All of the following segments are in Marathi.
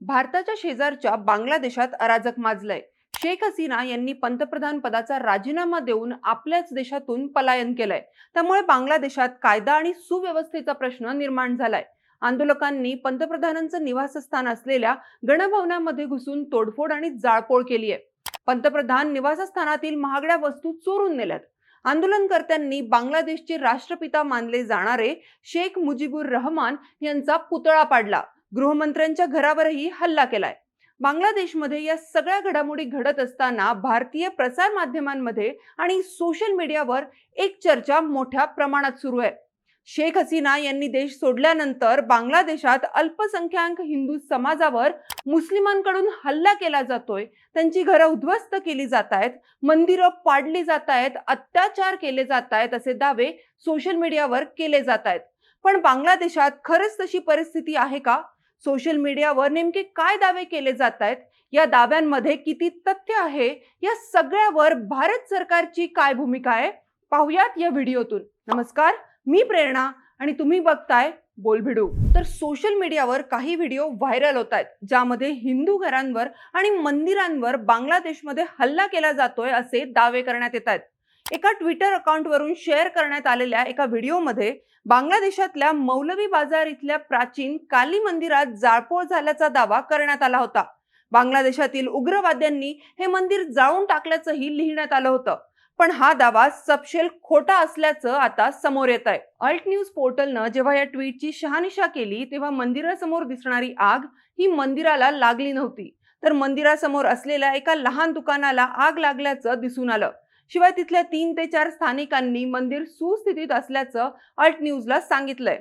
भारताच्या शेजारच्या बांगलादेशात अराजक माजलंय. शेख हसीना यांनी पंतप्रधान पदाचा राजीनामा देऊन आपल्याच देशातून पलायन केलंय. त्यामुळे बांगलादेशात कायदा आणि सुव्यवस्थेचा प्रश्न निर्माण झालाय. आंदोलकांनी पंतप्रधानांचं निवासस्थान असलेल्या गणभवनामध्ये घुसून तोडफोड आणि जाळपोळ केली आहे. पंतप्रधान निवासस्थानातील महागड्या वस्तू चोरून नेल्यात. आंदोलनकर्त्यांनी बांगलादेशचे राष्ट्रपिता मानले जाणारे शेख मुजीबुर रहमान यांचा पुतळा पाडला. गृहमंत्र्यांच्या घरावरही हल्ला केलाय. बांगलादेशमध्ये या सगळ्या घडामोडी घडत असताना भारतीय प्रसार माध्यमांमध्ये आणि सोशल मीडियावर एक चर्चा मोठ्या प्रमाणात सुरू आहे. शेख हसीना यांनी देश सोडल्यानंतर बांगलादेशात अल्पसंख्याक हिंदू समाजावर मुस्लिमांकडून हल्ला केला जातोय. त्यांची घरं उद्ध्वस्त केली जात आहेत मंदिरं पाडली जात आहेत अत्याचार केले जात आहेत असे दावे सोशल मीडियावर केले जात आहेत पण बांगलादेशात खरंच तशी परिस्थिती आहे का? सोशल मीडियावर नेमके काय दावे केले जात आहेत या दाव्यांमध्ये किती तथ्य आहे? या सगळ्यावर भारत सरकारची काय भूमिका आहे? पाहुयात या व्हिडिओतून. नमस्कार मी प्रेरणा आणि तुम्ही बघताय बोलभिडू. तर सोशल मीडियावर काही व्हिडिओ व्हायरल होत आहेत ज्यामध्ये हिंदू घरांवर आणि मंदिरांवर बांगलादेशमध्ये हल्ला केला जातोय असे दावे करण्यात येत आहेत एका ट्विटर अकाउंटवरून शेअर करण्यात आलेल्या एका व्हिडिओमध्ये बांगलादेशातल्या मौलवी बाजार इथल्या प्राचीन काली मंदिरात जाळपोळ झाल्याचा दावा करण्यात आला होता. बांगलादेशातील उग्रवाद्यांनी हे मंदिर जाळून टाकल्याचंही लिहिण्यात आलं होतं. पण हा दावा सपशेल खोटा असल्याचं आता समोर येत आहे. अल्ट न्यूज पोर्टलनं जेव्हा या ट्विटची शहानिशा केली तेव्हा मंदिरासमोर दिसणारी आग ही मंदिराला लागली नव्हती. तर मंदिरासमोर असलेल्या एका लहान दुकानाला आग लागल्याचं दिसून आलं. शिवाय तिथल्या तीन ते चार स्थानिकांनी मंदिर सुस्थितीत असल्याचं अल्ट न्यूजला सांगितलंय.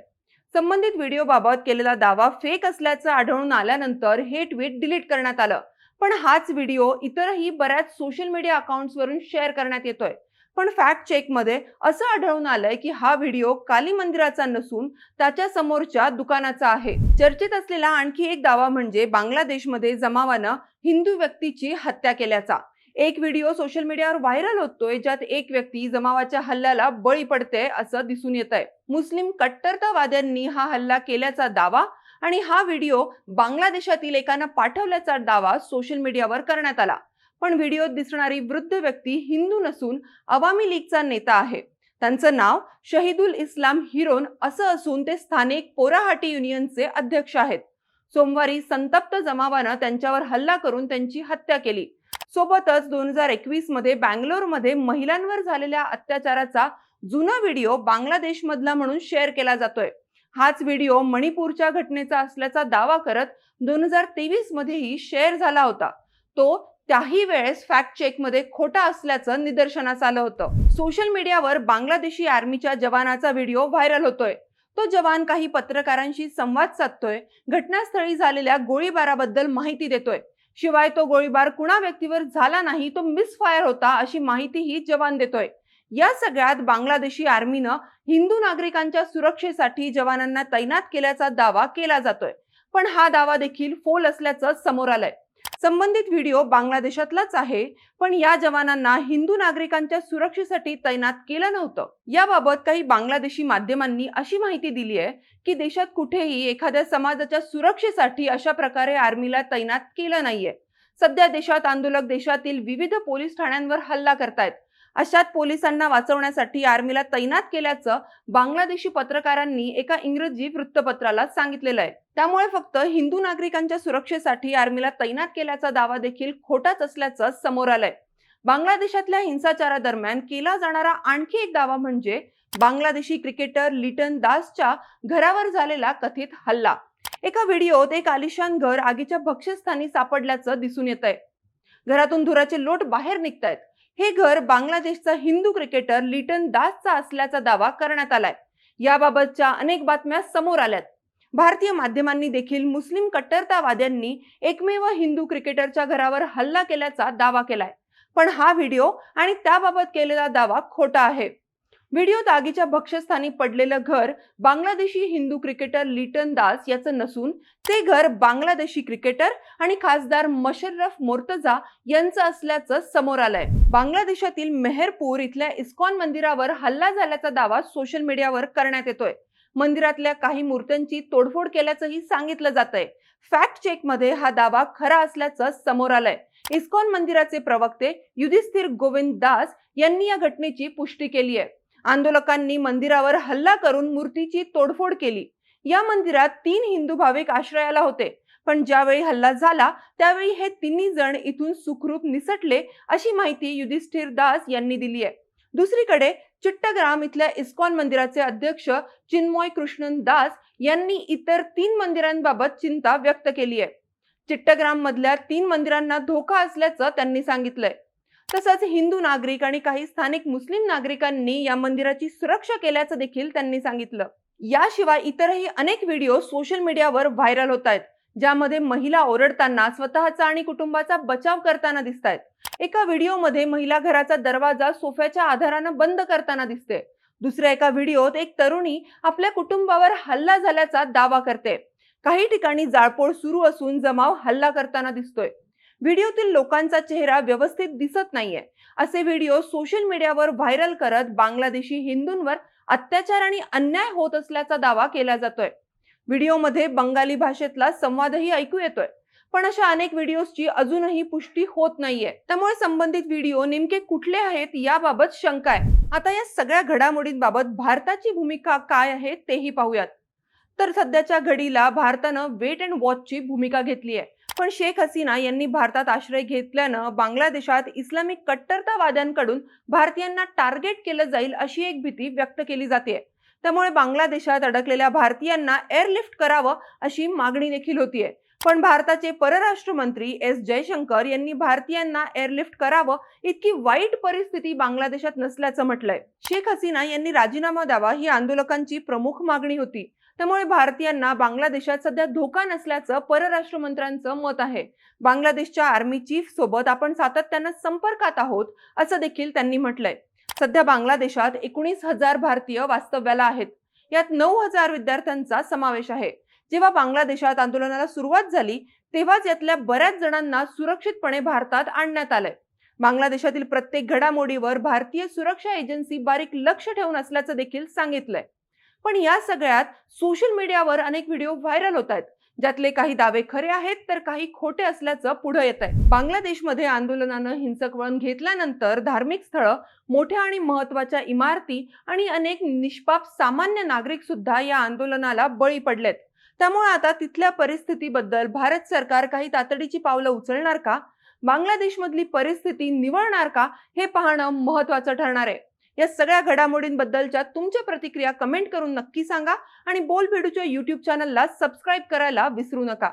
संबंधित व्हिडिओबाबत केलेला दावा फेक असल्याचं आढळून आल्यानंतर हे ट्विट डिलीट करण्यात आलं. पण हाच व्हिडिओ इतरही बऱ्याच सोशल मीडिया अकाउंट्सवरून शेअर करण्यात येतोय. पण फॅक्ट चेकमध्ये असं आढळून आलंय की हा व्हिडिओ काली मंदिराचा नसून त्याच्या समोरच्या दुकानाचा आहे. चर्चेत असलेला आणखी एक दावा म्हणजे बांगलादेशमध्ये जमावानं हिंदू व्यक्तीची हत्या केल्याचा. एक व्हिडिओ सोशल मीडियावर व्हायरल होतोय ज्यात एक व्यक्ती जमावाच्या हल्ल्याला बळी पडते असं दिसून येत आहे मुस्लिम कट्टरतावाद्यांनी हा हल्ला केल्याचा दावा आणि हा व्हिडिओ बांगलादेशातील एकानं पाठवल्याचा दावा सोशल मीडियावर करण्यात आला. पण व्हिडिओत दिसणारी वृद्ध व्यक्ती हिंदू नसून अवामी लीगचा नेता आहे. त्यांचं नाव शहीदुल इस्लाम हिरोन असं असून ते स्थानिक पोराहाटी युनियनचे अध्यक्ष आहेत. सोमवारी संतप्त जमावानं त्यांच्यावर हल्ला करून त्यांची हत्या केली. सोबतच दोन हजार एकवीसमध्ये बँगलोरमध्ये महिलांवर झालेल्या अत्याचाराचा जुना व्हिडिओ बांगलादेश मधला म्हणून शेअर केला जातोय. हाच व्हिडिओ मणिपूरच्या घटनेचा असल्याचा दावा करत दोन हजार तेवीस मध्येही शेअर झाला होता. तो त्याही वेळेस फॅक्ट चेकमध्ये खोटा असल्याचं निदर्शनास आलं होतं. सोशल मीडियावर बांगलादेशी आर्मीच्या जवानाचा व्हिडिओ व्हायरल होतोय. तो जवान काही पत्रकारांशी संवाद साधतोय घटनास्थळी झालेल्या गोळीबाराबद्दल माहिती देतोय. शिवाय तो गोळीबार कुणा व्यक्तीवर झाला नाही तो मिसफायर होता अशी माहितीही जवान देतोय. या सगळ्यात बांगलादेशी आर्मीनं हिंदू नागरिकांच्या सुरक्षेसाठी जवानांना तैनात केल्याचा दावा केला जातोय. पण हा दावा देखील फोल असल्याचं समोर आलंय. संबंधित व्हिडिओ बांगलादेशातलाच आहे पण या जवानांना हिंदू नागरिकांच्या सुरक्षेसाठी तैनात केलं नव्हतं. याबाबत काही बांगलादेशी माध्यमांनी अशी माहिती दिली आहे की देशात कुठेही एखाद्या समाजाच्या सुरक्षेसाठी अशा प्रकारे आर्मीला तैनात केलं नाहीये. सध्या देशात आंदोलक देशातील विविध पोलीस ठाण्यांवर हल्ला करतायत. अशात पोलिसांना वाचवण्यासाठी आर्मीला तैनात केल्याचं बांगलादेशी पत्रकारांनी एका इंग्रजी वृत्तपत्राला सांगितलेलं आहे. त्यामुळे फक्त हिंदू नागरिकांच्या सुरक्षेसाठी आर्मीला तैनात केल्याचा दावा देखील खोटाच असल्याचं समोर आलंय. बांगलादेशातल्या हिंसाचारादरम्यान केला जाणारा आणखी एक दावा म्हणजे बांगलादेशी क्रिकेटर लिटन दासच्या घरावर झालेला कथित हल्ला. एका व्हिडिओत एक आलिशान घर आगीच्या भक्ष्यस्थानी सापडल्याचं दिसून येत आहे घरातून धुराचे लोट बाहेर निघतायत. हे घर बांगलादेशचा हिंदू क्रिकेटर लिटन दासचा असल्याचा दावा करण्यात आलाय. याबाबतच्या अनेक बातम्या समोर आल्यात. भारतीय माध्यमांनी देखील मुस्लिम कट्टरतावाद्यांनी एकमेव हिंदू क्रिकेटरच्या घरावर हल्ला केल्याचा दावा केलाय. पण हा व्हिडिओ आणि त्याबाबत केलेला दावा खोटा आहे. व्हिडिओत आगीच्या भक्षस्थानी पडलेलं घर बांगलादेशी हिंदू क्रिकेटर लिटन दास याचं नसून ते घर बांगलादेशी क्रिकेटर आणि खासदार मशर्रफ मोर्तजा यांचं असल्याचं समोर आलंय. बांगलादेशातील मेहरपूर इथल्या इस्कॉन मंदिरावर हल्ला झाल्याचा दावा सोशल मीडियावर करण्यात येतोय. मंदिरातल्या काही मूर्त्यांची तोडफोड केल्याचंही सांगितलं जात आहे फॅक्ट चेकमध्ये हा दावा खरा असल्याचं समोर आलंय. इस्कॉन मंदिराचे प्रवक्ते युधिस्थिर गोविंद दास यांनी या घटनेची पुष्टी केली आहे आंदोलकांनी मंदिरावर हल्ला करून मूर्तीची तोडफोड केली. या मंदिरात तीन हिंदू भाविक आश्रयाला होते. पण ज्यावेळी हल्ला झाला त्यावेळी हे तिन्ही जण इथून सुखरूप निसटले अशी माहिती युधिष्ठिर दास यांनी दिली आहे. दुसरीकडे चिट्टग्राम इथल्या इस्कॉन मंदिराचे अध्यक्ष चिन्मय कृष्णन दास यांनी इतर तीन मंदिरांबाबत चिंता व्यक्त केली आहे. चिट्टग्राम मधल्या तीन मंदिरांना धोका असल्याचं त्यांनी सांगितलंय. तसंच हिंदू नागरिक आणि काही स्थानिक मुस्लिम नागरिकांनी या मंदिराची सुरक्षा केल्याचं देखील त्यांनी सांगितलं. याशिवाय इतरही अनेक व्हिडिओ सोशल मीडियावर व्हायरल होत आहेत ज्यामध्ये महिला ओरडताना स्वतःचा आणि कुटुंबाचा बचाव करताना दिसत आहेत एका व्हिडिओमध्ये महिला घराचा दरवाजा सोफ्याच्या आधारानं बंद करताना दिसते दुसऱ्या एका व्हिडिओत एक तरुणी आपल्या कुटुंबावर हल्ला झाल्याचा दावा करते. काही ठिकाणी जाळपोळ सुरू असून जमाव हल्ला करताना दिसतोय. व्हिडिओतील लोकांचा चेहरा व्यवस्थित दिसत नाहीये. असे व्हिडिओ सोशल मीडियावर व्हायरल करत बांगलादेशी हिंदूंवर अत्याचार आणि अन्याय होत असल्याचा दावा केला जातोय. व्हिडिओमध्ये बंगाली भाषेतला संवादही ऐकू येतोय. पण अशा अनेक व्हिडिओजची अजूनही पुष्टी होत नाहीये. त्यामुळे संबंधित व्हिडिओ नेमके कुठले आहेत याबाबत शंका आहे. आता या सगळ्या घडामोडींबाबत भारताची भूमिका काय आहे तेही पाहूयात. तर सध्याच्या घडीला भारतानं वेट अँड वॉचची भूमिका घेतली आहे पण शेख हसीना यांनी भारतात आश्रय घेतल्यानं बांगलादेशात इस्लामिक कट्टरतावाद्यांकडून भारतीयांना टार्गेट केलं जाईल अशी एक भीती व्यक्त केली जाते. त्यामुळे बांगलादेशात अडकलेल्या भारतीयांना एअरलिफ्ट करावं अशी मागणी देखील होतीये. पण भारताचे परराष्ट्र मंत्री एस जयशंकर यांनी भारतीयांना एअरलिफ्ट करावं इतकी वाईट परिस्थिती बांगलादेशात नसल्याचं म्हटलंय. शेख हसीना यांनी राजीनामा द्यावा ही आंदोलकांची प्रमुख मागणी होती. त्यामुळे भारतीयांना बांगलादेशात सध्या धोका नसल्याचं परराष्ट्र मंत्र्यांचं मत आहे. बांगलादेशच्या आर्मी चीफ सोबत आपण सातत्यानं संपर्कात आहोत असं देखील त्यांनी म्हटलंय. सध्या बांगलादेशात एकोणीस हजार भारतीय वास्तव्याला आहेत. यात नऊ हजार विद्यार्थ्यांचा समावेश आहे. जेव्हा बांगलादेशात आंदोलनाला सुरुवात झाली तेव्हाच यातल्या बऱ्याच जणांना सुरक्षितपणे भारतात आणण्यात आलंय. बांगलादेशातील प्रत्येक घडामोडीवर भारतीय सुरक्षा एजन्सी बारीक लक्ष ठेवून असल्याचं देखील सांगितलंय. पण या सगळ्यात सोशल मीडियावर अनेक व्हिडिओ व्हायरल होत आहेत. ज्यातले काही दावे खरे आहेत तर काही खोटे असल्याचं पुढे येत आहे. बांगलादेशमध्ये आंदोलनानं हिंसक वळण घेतल्यानंतर धार्मिक स्थळं मोठ्या आणि महत्त्वाच्या इमारती आणि अनेक निष्पाप सामान्य नागरिक सुद्धा या आंदोलनाला बळी पडलेत. त्यामुळे आता तिथल्या परिस्थितीबद्दल भारत सरकार काही तातडीची पावलं उचलणार का? बांगलादेशमधली परिस्थिती निवळणार का? हे पाहणं महत्वाचं ठरणार आहे. या सगळ्या घडामोडींबद्दलच्या तुमच्या प्रतिक्रिया कमेंट करून नक्की सांगा आणि बोल भेडूच्या युट्यूब चॅनलला सबस्क्राईब करायला विसरू नका.